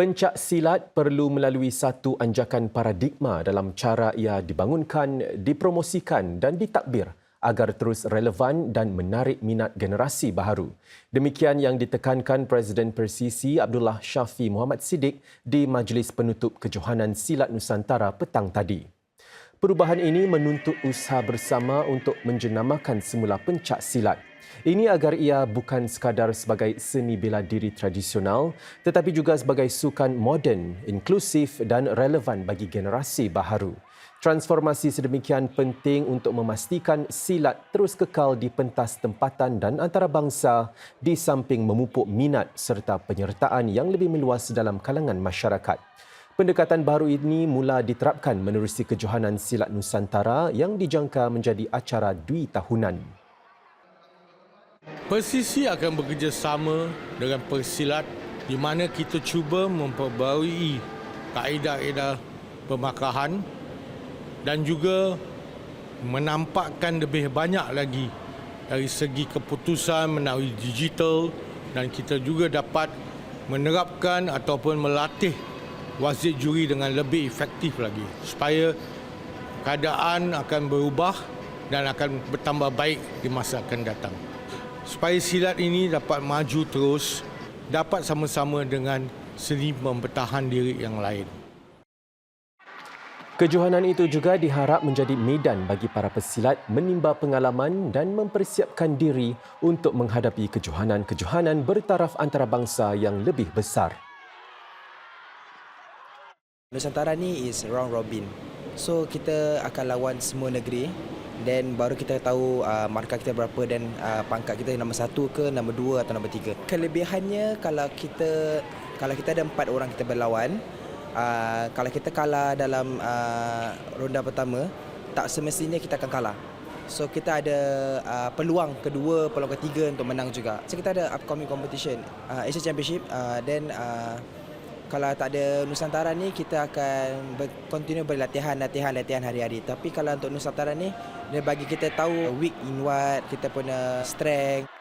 Pencak silat perlu melalui satu anjakan paradigma dalam cara ia dibangunkan, dipromosikan dan ditadbir agar terus relevan dan menarik minat generasi baharu. Demikian yang ditekankan Presiden Persisi Abdullah Syafi Muhammad Siddiq di Majlis Penutup Kejohanan Silat Nusantara petang tadi. Perubahan ini menuntut usaha bersama untuk menjenamakan semula pencak silat. Ini agar ia bukan sekadar sebagai seni bela diri tradisional tetapi juga sebagai sukan moden, inklusif dan relevan bagi generasi baharu. Transformasi sedemikian penting untuk memastikan silat terus kekal di pentas tempatan dan antarabangsa di samping memupuk minat serta penyertaan yang lebih meluas dalam kalangan masyarakat. Pendekatan baru ini mula diterapkan menerusi kejohanan silat Nusantara yang dijangka menjadi acara dui tahunan. Persisi akan bekerjasama dengan persilat di mana kita cuba memperbarui kaedah-kaedah pemakahan dan juga menampakkan lebih banyak lagi dari segi keputusan melalui digital dan kita juga dapat menerapkan ataupun melatih wasit juri dengan lebih efektif lagi supaya keadaan akan berubah dan akan bertambah baik di masa akan datang supaya silat ini dapat maju terus, dapat sama-sama dengan seni mempertahan diri yang lain. Kejohanan itu juga diharap menjadi medan bagi para pesilat menimba pengalaman dan mempersiapkan diri untuk menghadapi kejohanan-kejohanan bertaraf antarabangsa yang lebih besar. Nusantara ni is round robin. So kita akan lawan semua negeri dan baru kita tahu uh, markah kita berapa dan uh, pangkat kita nombor satu ke nombor dua atau nombor tiga. Kelebihannya kalau kita kalau kita ada empat orang kita berlawan, uh, kalau kita kalah dalam uh, ronda pertama, tak semestinya kita akan kalah. So kita ada uh, peluang kedua, peluang ketiga untuk menang juga. So kita ada upcoming competition, uh, Asia Championship uh, uh, kalau tak ada Nusantara ni kita akan ber, continue berlatihan latihan latihan hari-hari. Tapi kalau untuk Nusantara ni dia bagi kita tahu weak in what kita punya strength